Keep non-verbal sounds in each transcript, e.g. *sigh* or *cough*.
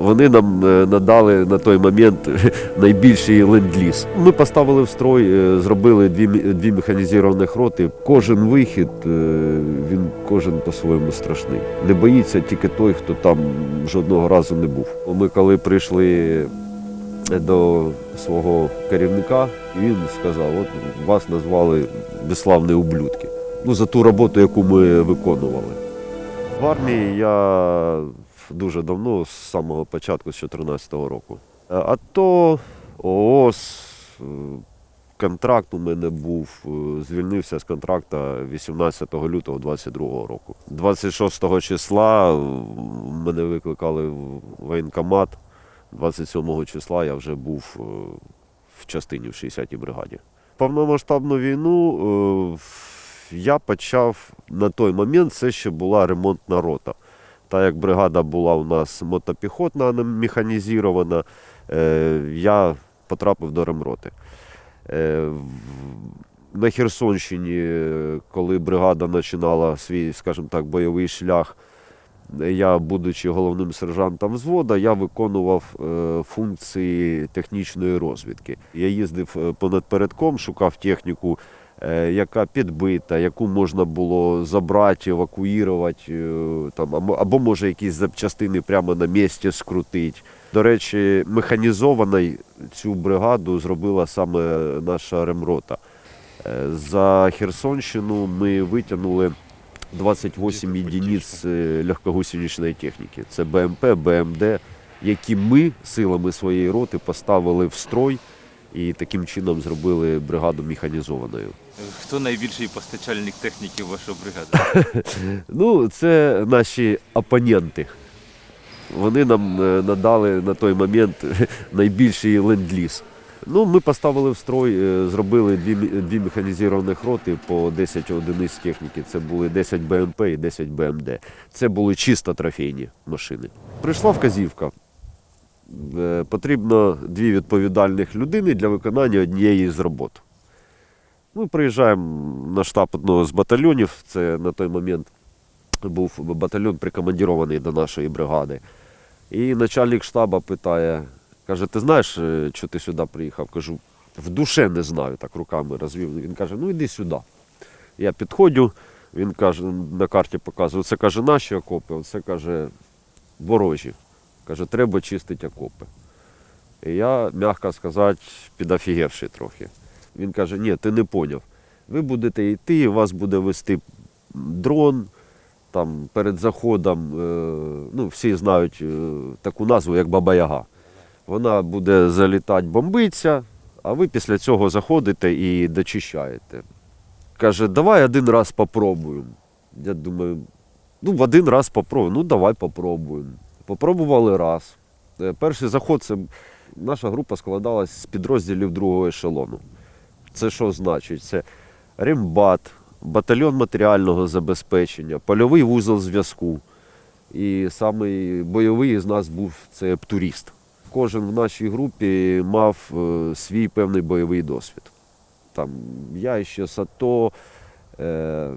Вони нам е, надали на той момент *laughs* найбільший ленд-ліз. Ми поставили в строй, е, зробили дві, дві механізованих роти. Кожен вихід, е, він кожен по-своєму страшний. Не боїться тільки той, хто там жодного разу не був. Ми коли прийшли до свого керівника, він сказав: от вас назвали безславні ублюдки. Ну, за ту роботу, яку ми виконували. В армії я дуже давно, з самого початку, з 2014 року. Е, А то ООС, е, контракт у мене був, е, звільнився з контракта 18 лютого 2022 року. 26 числа мене викликали в воєнкомат. 27 числа я вже був в частині в 60-й бригаді. Повномасштабну війну я почав на той момент, це ще була ремонтна рота. Та як бригада була у нас мотопіхотна, а не механізована, е, я потрапив до ремроти. Е, На Херсонщині, е, коли бригада починала свій, скажімо так, бойовий шлях, я, будучи головним сержантом взвода, я виконував функції технічної розвідки. Я їздив понад передком, шукав техніку, яка підбита, яку можна було забрати, евакуювати, е, там, або, може якісь запчастини прямо на місці скрутити. До речі, механізованою цю бригаду зробила саме наша ремрота. Е, За Херсонщину ми витягнули 28 єдиниць е, легкогусеничної техніки. Це БМП, БМД, які ми силами своєї роти поставили в строй і таким чином зробили бригаду механізованою. Хто найбільший постачальник техніки в вашу бригаду? *laughs* Ну, це наші опоненти. Вони нам е, надали на той момент *laughs* найбільший ленд-ліз. Ну, ми поставили в строй, е, зробили дві, дві механізованих роти по 10 одиниць техніки. Це були 10 БМП і 10 БМД. Це були чисто трофейні машини. Прийшла вказівка. Е, Потрібно дві відповідальних людини для виконання однієї з робот. Ми приїжджаємо на штаб одного з батальйонів. Це на той момент був батальйон прикомандірований до нашої бригади. І начальник штабу питає, каже, ти знаєш, е, що ти сюди приїхав? Кажу, в душе не знаю, так руками розвів. Він каже, ну йди сюди. Я підходжу, він каже, на карті показує, це каже наші окопи, це каже ворожі. Каже, треба чистити окопи. І я, м'яко сказати, підофігевший трохи. Він каже, ні, ти не поняв. Ви будете йти, вас буде вести дрон. Там перед заходом, е, ну, всі знають е, таку назву, як Баба Яга. Вона буде залітати, бомбиться, а ви після цього заходите і дочищаєте. Каже, давай один раз попробуємо. Я думаю, ну, в один раз попробуємо, ну давай попробуємо. Попробували раз. Е, Перший заход це наша група складалась з підрозділів другого ешелону. Це що значить? Це рембат, батальйон матеріального забезпечення, польовий вузол зв'язку. І самий бойовий із нас був це птуріст. Кожен в нашій групі мав е, свій певний бойовий досвід. Там я ще САТО, е,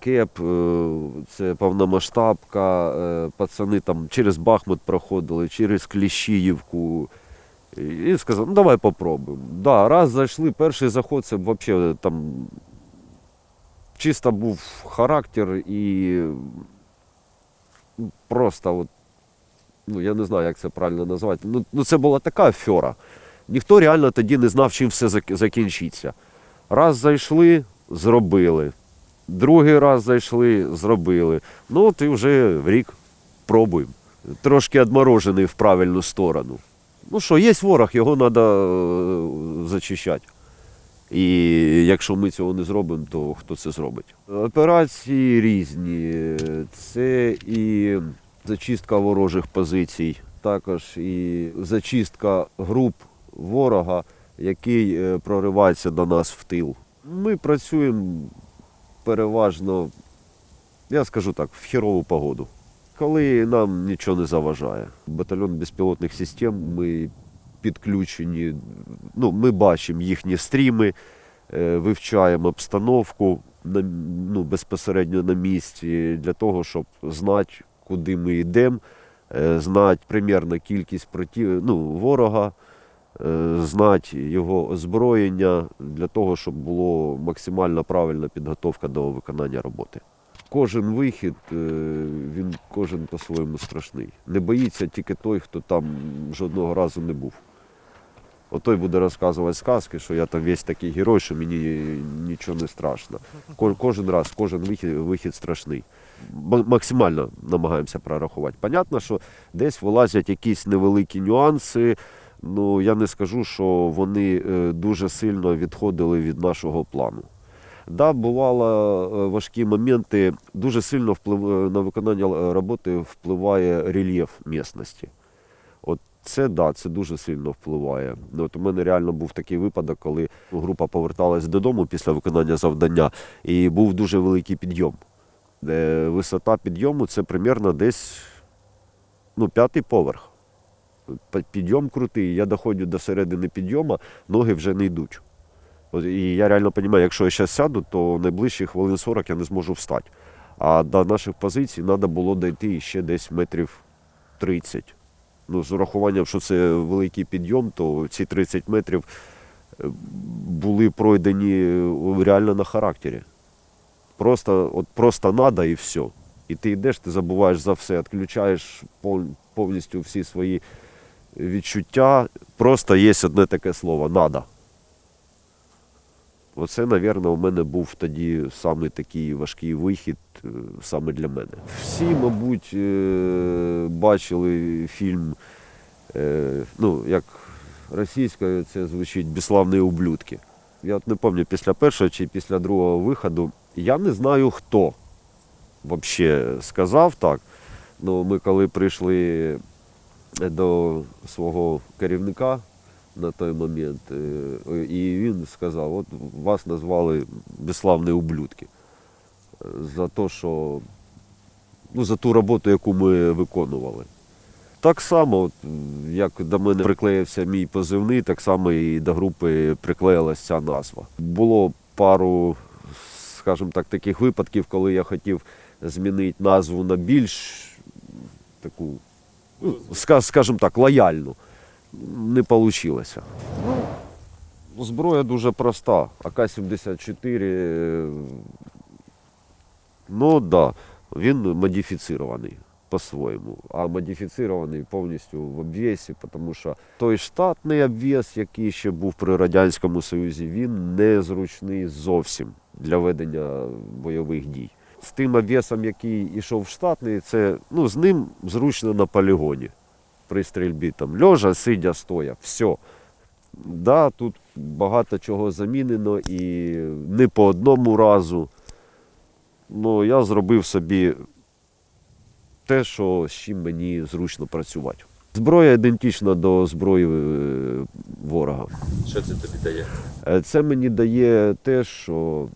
КЕП, е, це повномасштабка, пацани там через Бахмут проходили, через Кліщіївку. І сказав, ну давай попробуємо. Да, раз зайшли, перший заход це взагалі там чисто був характер і ну, просто от, ну я не знаю, як це правильно назвати. Ну, ну це була така афера. Ніхто реально тоді не знав, чим все закінчиться. Раз зайшли, зробили. Другий раз зайшли, зробили. Ну, от і вже в рік пробуємо. Трошки відморожений в правильну сторону. Ну що, є ворог, його треба зачищати. І якщо ми цього не зробимо, то хто це зробить? Операції різні. Це і зачистка ворожих позицій, також і зачистка груп ворога, який е, проривається до нас в тил. Ми працюємо переважно, я скажу так, в хірову погоду. Коли нам нічого не заважає. Батальйон безпілотних систем, ми підключені, ну, ми бачимо їхні стріми, е, вивчаємо обстановку ну, безпосередньо на місці для того, щоб знати, куди ми йдемо, е, знати примірно кількість проти, ну, ворога, е, знати його озброєння для того, щоб була максимально правильна підготовка до виконання роботи. Кожен вихід, е, він кожен по-своєму страшний. Не боїться тільки той, хто там жодного разу не був. Отой буде розказувати сказки, що я там весь такий герой, що мені нічого не страшно. Кожен раз, кожен вихід, вихід страшний. Максимально намагаємося прорахувати. Понятно, що десь вилазять якісь невеликі нюанси. Ну я не скажу, що вони е, дуже сильно відходили від нашого плану. Да, бувало е, важкі моменти. Дуже сильно вплив е, на виконання е, роботи впливає рельєф місності. От це да, це дуже сильно впливає. Ну, От у мене реально був такий випадок, коли група поверталась додому після виконання завдання, і був дуже великий підйом. Висота підйому це примерно десь ну, п'ятий поверх. Підйом крутий. Я доходжу до середини підйому, ноги вже не йдуть. І я реально розумію, якщо я зараз сяду, то найближчі хвилин 40 я не зможу встати. А до наших позицій треба було дійти ще десь метрів 30. Ну, з урахуванням, що це великий підйом, то ці 30 метрів е, були пройдені е, реально на характері. Просто, от просто надо і все. І ти йдеш, ти забуваєш за все, відключаєш повністю всі свої відчуття. Просто є одне таке слово надо. Оце, мабуть, у мене був тоді саме такий важкий вихід е, саме для мене. Всі, мабуть, е, бачили фільм, е, ну, як російською це звучить «Безславні ублюдки. Я от не пам'ятаю, після першого чи після другого виходу. Я не знаю, хто взагалі сказав так. Ну, ми коли прийшли до свого керівника на той момент, е, і він сказав, от вас назвали безславні ублюдки. Е, За те, що ну, за ту роботу, яку ми виконували. Так само, як до мене приклеївся мій позивний, так само і до групи приклеїлася ця назва. Було пару, скажімо так, таких випадків, коли я хотів змінити назву на більш таку, ну, скажімо так, лояльну. Не вийшло. Ну, зброя дуже проста. АК-74. е, Ну так, да, він модифіцірований по-своєму, а модифіцірований повністю в обвісі, тому що той штатний обвіс, який ще був при Радянському Союзі, він незручний зовсім для ведення бойових дій. З тим обвісом, який йшов в штатний, це ну, з ним зручно на полігоні. При стрільбі там льожа, сидя, стоя, все. Да, тут багато чого замінено і не по одному разу. Ну, я зробив собі те, що з чим мені зручно працювати. Зброя ідентична до зброї е, ворога. Що це тобі дає? Е, Це мені дає те, що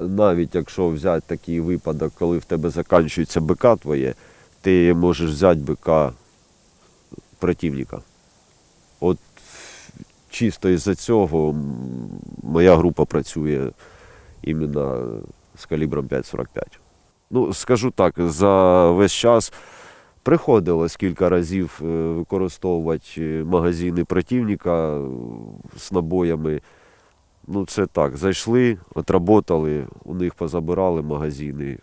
навіть якщо взяти такий випадок, коли в тебе закінчується БК твоє, ти можеш взяти БК противника. От чисто із-за цього моя група працює іменно з калібром 5,45. Ну, скажу так, за весь час приходилось кілька разів е, використовувати е, магазини противника е, з набоями. Ну, це так, зайшли, отработали, у них позабирали магазини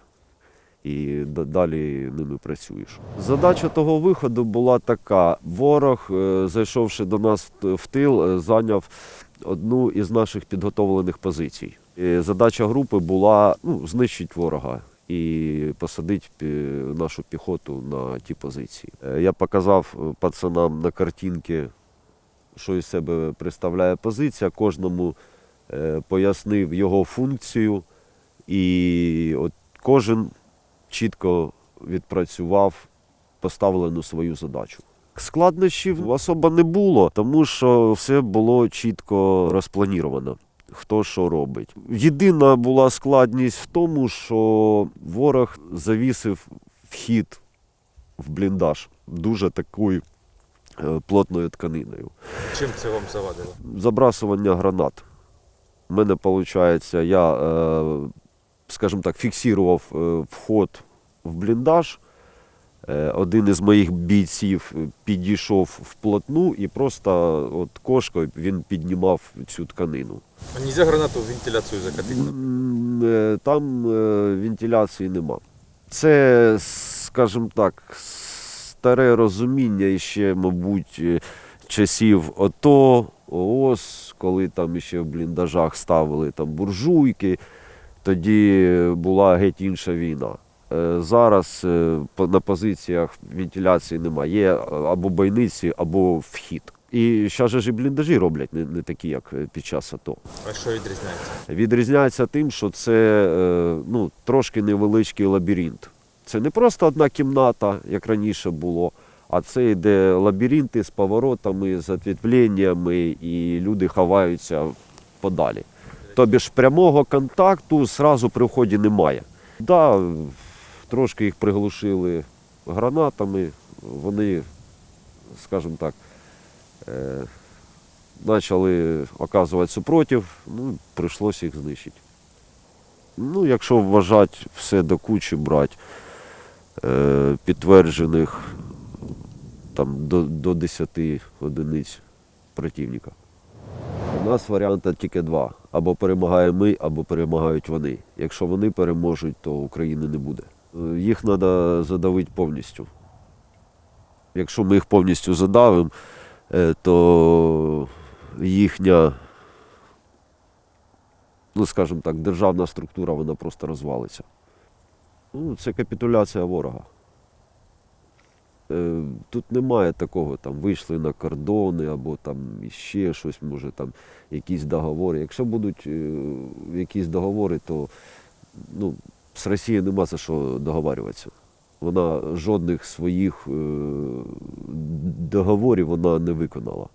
і далі ними працюєш. Задача того виходу була така: ворог, е, зайшовши до нас в тил, е, зайняв одну із наших підготовлених позицій. Е, Задача групи була ну, знищити ворога і посадити нашу піхоту на ті позиції. Я показав пацанам на картинці, що із себе представляє позиція, кожному пояснив його функцію, і от кожен чітко відпрацював поставлену свою задачу. Складнощів особо не було, тому що все було чітко розпланіровано. Хто що робить. Єдина була складність в тому, що ворог завісив вхід в бліндаж дуже такою е, плотною тканиною Чим це вам завадило? забрасування гранат. У мене виходить, я, е, скажімо так, фіксував е, вход в бліндаж, Е, Один із моїх бійців підійшов вплотну і просто от кошкою він піднімав цю тканину. А нельзя гранату в вентиляцію закатити? Е, Там е, вентиляції нема. Це, скажімо так, старе розуміння ще, мабуть, е, часів ОТО, ООС, коли там ще в бліндажах ставили там буржуйки, тоді була геть інша війна. Е, Зараз е, на позиціях вентиляції немає. Є або бойниці, або вхід. І зараз же ж і бліндажі роблять не, не такі, як е, під час АТО. А що відрізняється? Відрізняється тим, що це е, ну, трошки невеличкий лабіринт. Це не просто одна кімната, як раніше було, а це йде лабіринти з поворотами, з відвітвленнями, і люди ховаються подалі. Тобі ж прямого контакту зразу при вході немає. Да, трошки їх приглушили гранатами, вони, скажімо так, е, почали оказувати супротив, ну, прийшлося їх знищити. Ну, якщо вважати все до кучі брати, е, підтверджених там, до, до 10 одиниць противника. Нас варіанти тільки два. Або перемагаємо ми, або перемагають вони. Якщо вони переможуть, то України не буде. Е, Їх треба задавити повністю. Якщо ми їх повністю задавимо, е, то їхня, ну скажімо так, державна структура вона просто розвалиться. Ну, це капітуляція ворога. Е, Тут немає такого, там вийшли на кордони або там ще щось, може там якісь договори. Якщо будуть е, якісь договори, то ну, з Росією нема за що договарюватися. Вона жодних своїх е, договорів вона не виконала.